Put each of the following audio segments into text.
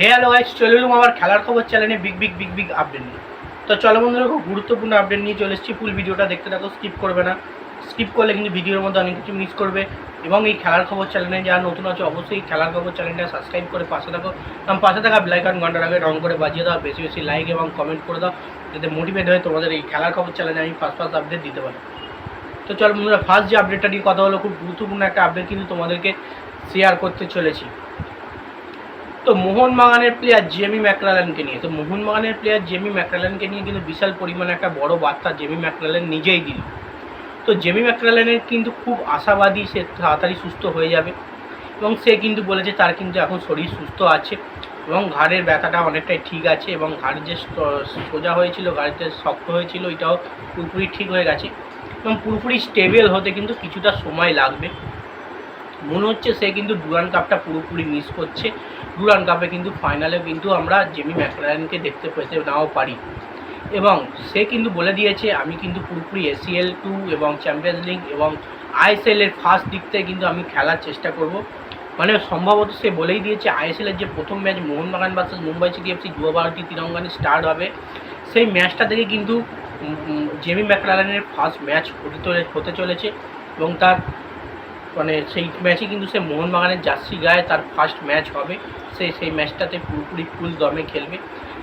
Hello guys চলে এলাম আবার খেলার খবর চ্যানেলে big big big big update নিয়ে। তো চলো বন্ধুরা, খুব গুরুত্বপূর্ণ আপডেট নিয়ে চলে এসেছি। ফুল ভিডিওটা দেখতে থাকো স্কিপ করবে না। স্কিপ করলে কিন্তু ভিডিওর মধ্যে অনেক কিছু মিস করবে। এবং এই খেলার খবর চ্যানেলে যারা নতুন আছে, অবশ্যই খেলার খবর চ্যানেলটা সাবস্ক্রাইব করে পাশে থাকো। এবং পাশে থাকা বেলাইকন ঘণ্টার আগে রং করে বাজিয়ে দাও বেশি বেশি লাইক এবং কমেন্ট করে দাও, যাতে মোটিভেট হয়ে তোমাদের এই খেলার খবর চ্যানেলে আমি ফার্স্ট ফার্স্ট আপডেট দিতে পারি। তো চলো বন্ধুরা ফার্স্ট যে আপডেটটা নিয়ে কথা হলো খুব গুরুত্বপূর্ণ একটা আপডেট কিন্তু তোমাদেরকে শেয়ার করতে চলেছি। তো মোহনবাগানের প্লেয়ার জেমি ম্যাকরালেনকে নিয়ে। তো মোহনবাগানের প্লেয়ার জেমি ম্যাকরালেনকে নিয়ে কিন্তু বিশাল পরিমাণে একটা বড় বার্তা জেমি ম্যাকরালেন নিজেই দিল। তো জেমি ম্যাকরালেনের কিন্তু খুব আশাবাদী সে তাড়াতাড়ি সুস্থ হয়ে যাবে এবং সে কিন্তু বলেছে তার কিন্তু এখন শরীর সুস্থ আছে এবং ঘাড়ের ব্যথাটা অনেকটাই ঠিক আছে এবং ঘাড় যে সোজা হয়েছিল, ঘাড় যে শক্ত হয়েছিল, এটাও পুরোপুরি ঠিক হয়ে গেছে। এবং পুরোপুরি স্টেবল হতে কিন্তু কিছুটা সময় লাগবে। মনে হচ্ছে সে কিন্তু ডুরান কাপটা পুরোপুরি মিস করছে। ডুরান কাপে কিন্তু ফাইনালে কিন্তু আমরা জেমি ম্যাকলারেনকে দেখতে পেতে নাও পারি। এবং সে কিন্তু বলে দিয়েছে, আমি কিন্তু পুরোপুরি এসিএল টু এবং চ্যাম্পিয়ন্স লিগ এবং আইএসএল এর ফার্স্ট দিক কিন্তু আমি খেলার চেষ্টা করব। মানে সম্ভবত সে বলেই দিয়েছে আইএসএল এর যে প্রথম match Mohun Bagan versus Mumbai city Yuva Bharati তিরঙ্গানি start হবে। সেই ম্যাচটা থেকে কিন্তু জেমি ম্যাকলারেনের ফার্স্ট ম্যাচ হতে চলেছে এবং তার মানে সেই ম্যাচে কিন্তু সে মোহনবাগানের জার্সি গায়ে তার ফার্স্ট ম্যাচ হবে। সে সেই ম্যাচটাতে পুরোপুরি ফুল দমে খেলবে।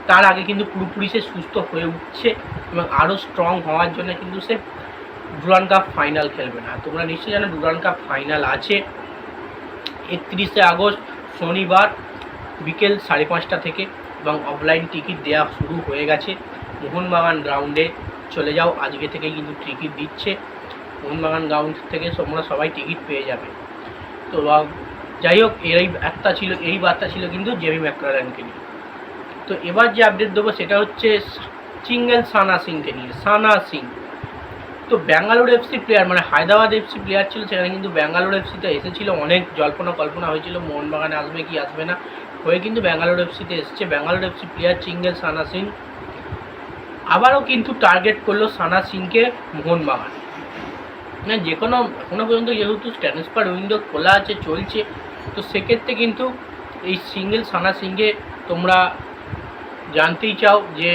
তার আগে কিন্তু পুরোপুরি সে সুস্থ হয়ে উঠছে এবং আরও স্ট্রং হওয়ার জন্য কিন্তু সে ডুরান কাপ ফাইনাল খেলবে না। তোমরা নিশ্চয়ই জানো ডুরান কাপ ফাইনাল আছে একত্রিশে আগস্ট, শনিবার বিকেল সাড়ে পাঁচটা থেকে এবং অফলাইন টিকিট দেওয়া শুরু হয়ে গেছে। মোহনবাগান গ্রাউন্ডে চলে যাও। আজকে থেকে কিন্তু টিকিট দিচ্ছে। মোহনবাগান গ্রাউন্ড থেকে তোমরা সবাই টিকিট পেয়ে যাবে। তো যাই হোক এই একটা ছিল, এই বার্তা ছিল কিন্তু জেমি ম্যাকলারেনকে নিয়ে। তো, এবার যে আপডেট দেবো সেটা হচ্ছে চিঙ্গেল সানা সিংকে নিয়ে। সানা সিং তো ব্যাঙ্গালোর এফসি প্লেয়ার মানে হায়দ্রাবাদ এফসি প্লেয়ার ছিল, সেখানে কিন্তু ব্যাঙ্গালোর এফসিতে এসেছিল অনেক জল্পনা কল্পনা হয়েছিল, মোহনবাগানে আসবে কি আসবে না। হয়ে কিন্তু ব্যাঙ্গালোর এফসিতে এসেছে। ব্যাঙ্গালোর এফসি প্লেয়ার চিঙ্গেল সানা সিং আবারও কিন্তু টার্গেট করল সানা সিংকে মোহনবাগান। না, যে কোনো এখনও পর্যন্ত যেহেতু ট্রান্সফার উইন্ডো খোলা আছে, চলছে, তো সেক্ষেত্রে কিন্তু এই সিঙ্গেল সানা সিংকে তোমরা জানতেই চাও যে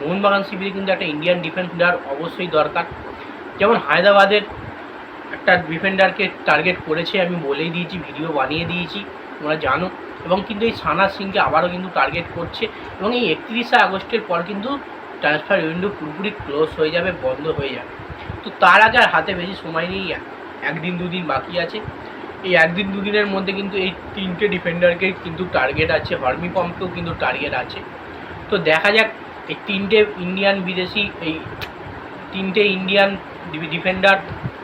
মোহনবাগান শিবিরে কিন্তু একটা ইন্ডিয়ান ডিফেন্ডার অবশ্যই দরকার। যেমন হায়দ্রাবাদের একটা ডিফেন্ডারকে টার্গেট করেছে, আমি বলেই দিয়েছি ভিডিও বানিয়ে দিয়েছি, তোমরা জানো। এবং কিন্তু এই সানা সিংকে আবারও কিন্তু টার্গেট করছে। এবং এই একত্রিশে আগস্টের পর কিন্তু ট্রান্সফার উইন্ডো পুরোপুরি ক্লোজ হয়ে যাবে, বন্ধ হয়ে যাবে। তো তার আগে আর হাতে বেশি সময় নেই একদিন দুদিন বাকি আছে। এই একদিন দুদিনের মধ্যে কিন্তু এই তিনটে ডিফেন্ডারকে কিন্তু টার্গেট আছে হর্মি পম্পকেও কিন্তু টার্গেট আছে। তো দেখা যাক, এই তিনটে ইন্ডিয়ান বিদেশি, এই তিনটে ইন্ডিয়ান ডিফেন্ডার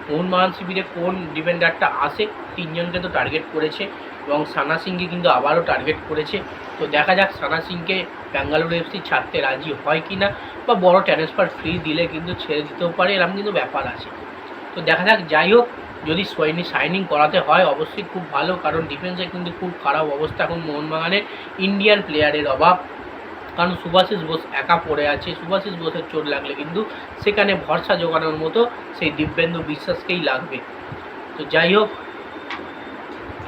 মোহনবাগান শিবিরে কোন ডিফেন্ডারটা আসে, তিনজনকে তো টার্গেট করেছে এবং সানা সিংকে কিন্তু আবারও টার্গেট করেছে। তো দেখা যাক, সানা সিংকে ব্যাঙ্গালোর এফসি ছাড়তে রাজি হয় কি না বা বড় ট্রান্সফার ফ্রি দিলে কিন্তু ছেড়ে দিতেও পারে, এরকম কিন্তু ব্যাপার আছে। তো দেখা যাক, যাই হোক, যদি সোয়েনি সাইনিং করাতে হয়, অবশ্যই খুব ভালো, কারণ ডিফেন্সে কিন্তু খুব খারাপ অবস্থা এখন মোহনবাগানের ইন্ডিয়ান প্লেয়ারের অভাব। কারণ সুভাষিস বোস একা পড়ে আছে, সুভাষিস বোসের চোট লাগলে কিন্তু সেখানে ভরসা জোগানোর মতো সেই দিব্যেন্দু বিশ্বাসকেই লাগবে। তো যাই হোক,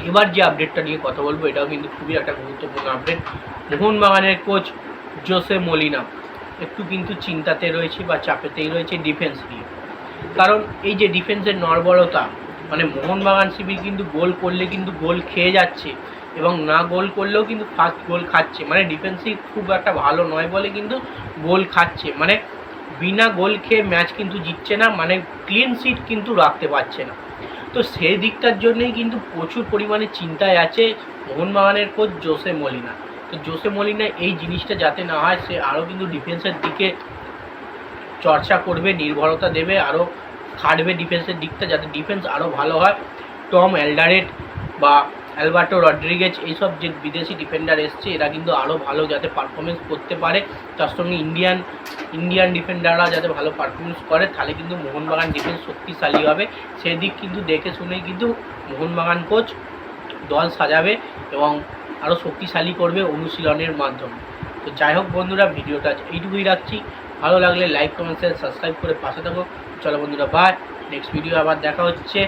এবার যে আপডেটটা নিয়ে কথা বলব, এটাও কিন্তু খুবই একটা গুরুত্বপূর্ণ আপডেট মোহনবাগানের কোচ জোসে মলিনা একটু কিন্তু চিন্তাতে রয়েছে বা চাপেতেই রয়েছে ডিফেন্স নিয়ে। কারণ এই যে ডিফেন্সের নর্বরতা মানে মোহনবাগান শিবির কিন্তু গোল করলে কিন্তু গোল খেয়ে যাচ্ছে এবং না গোল করলেও কিন্তু ফার্স্ট গোল খাচ্ছে। মানে ডিফেন্সিভ খুব একটা ভালো নয় বলে কিন্তু গোল খাচ্ছে। মানে বিনা গোল খেয়ে ম্যাচ কিন্তু জিতছে না মানে ক্লিন সিট কিন্তু রাখতে পারছে না। তো সেই দিকটার জন্যই কিন্তু প্রচুর পরিমাণে চিন্তায় আছে মোহনবাগানের কোচ জোসে মলিনা। তো জোসে মলিনা এই জিনিসটা যাতে না হয়, সে আরও কিন্তু ডিফেন্সের দিকে চর্চা করবে, নির্ভরতা দেবে, আরও খাটবে ডিফেন্সের দিকটা যাতে ডিফেন্স আরও ভালো হয়। টম অ্যালডারেট বা অ্যালবার্টো রড্রিগেজ এইসব যে বিদেশি ডিফেন্ডার এসছে, এরা কিন্তু আরও ভালো যাতে পারফরমেন্স করতে পারে। তার সঙ্গে ইন্ডিয়ান ইন্ডিয়ান ডিফেন্ডাররা যাতে ভালো পারফরমেন্স করে, তাহলে কিন্তু মোহনবাগান ডিফেন্স শক্তিশালী হবে। সেদিক কিন্তু দেখে শুনেই কিন্তু মোহনবাগান কোচ দল সাজাবে এবং আরও শক্তিশালী করবে অনুশীলনের মাধ্যমে। তো যাই হোক বন্ধুরা, ভিডিওটা এইটুকুই রাখছি। ভালো লাগলে লাইক কমেন্ট শেয়ার সাবস্ক্রাইব করে পাশে থাকো। চলো বন্ধুরা বাই নেক্সট ভিডিও আবার দেখা হচ্ছে।